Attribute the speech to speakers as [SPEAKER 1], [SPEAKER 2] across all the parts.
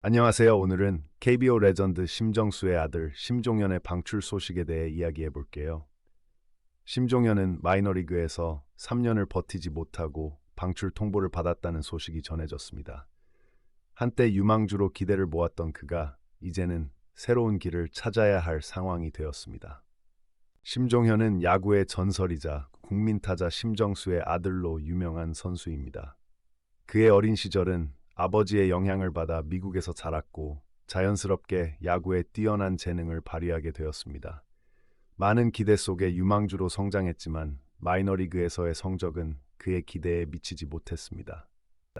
[SPEAKER 1] 안녕하세요. 오늘은 KBO 레전드 심정수의 아들 심종현의 방출 소식에 대해 이야기해 볼게요. 심종현은 마이너리그에서 3년을 버티지 못하고 방출 통보를 받았다는 소식이 전해졌습니다. 한때 유망주로 기대를 모았던 그가 이제는 새로운 길을 찾아야 할 상황이 되었습니다. 심종현은 야구의 전설이자 국민 타자 심정수의 아들로 유명한 선수입니다. 그의 어린 시절은 아버지의 영향을 받아 미국에서 자랐고 자연스럽게 야구에 뛰어난 재능을 발휘하게 되었습니다. 많은 기대 속에 유망주로 성장했지만 마이너리그에서의 성적은 그의 기대에 미치지 못했습니다.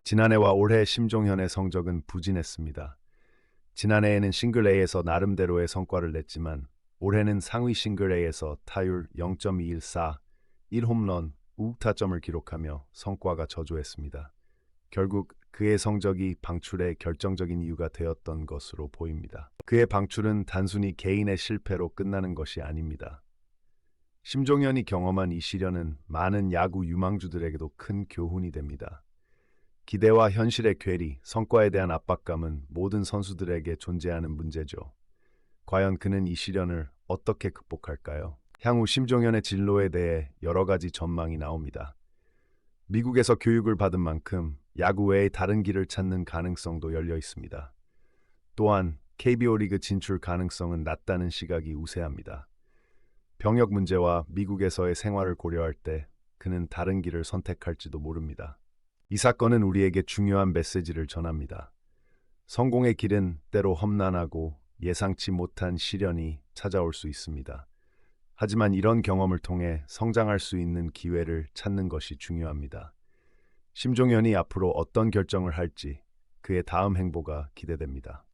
[SPEAKER 1] 지난해와 올해 심종현의 성적은 부진했습니다. 지난해에는 싱글 A에서 나름대로의 성과를 냈지만 올해는 상위 싱글 A에서 타율 0.214, 1홈런, 우타점을 기록하며 성과가 저조했습니다. 결국 그의 성적이 방출의 결정적인 이유가 되었던 것으로 보입니다. 그의 방출은 단순히 개인의 실패로 끝나는 것이 아닙니다. 심종현이 경험한 이 시련은 많은 야구 유망주들에게도 큰 교훈이 됩니다. 기대와 현실의 괴리, 성과에 대한 압박감은 모든 선수들에게 존재하는 문제죠. 과연 그는 이 시련을 어떻게 극복할까요? 향후 심종현의 진로에 대해 여러 가지 전망이 나옵니다. 미국에서 교육을 받은 만큼 야구 외의 다른 길을 찾는 가능성도 열려 있습니다. 또한 KBO 리그 진출 가능성은 낮다는 시각이 우세합니다. 병역 문제와 미국에서의 생활을 고려할 때 그는 다른 길을 선택할지도 모릅니다. 이 사건은 우리에게 중요한 메시지를 전합니다. 성공의 길은 때로 험난하고 예상치 못한 시련이 찾아올 수 있습니다. 하지만 이런 경험을 통해 성장할 수 있는 기회를 찾는 것이 중요합니다. 심종현이 앞으로 어떤 결정을 할지 그의 다음 행보가 기대됩니다.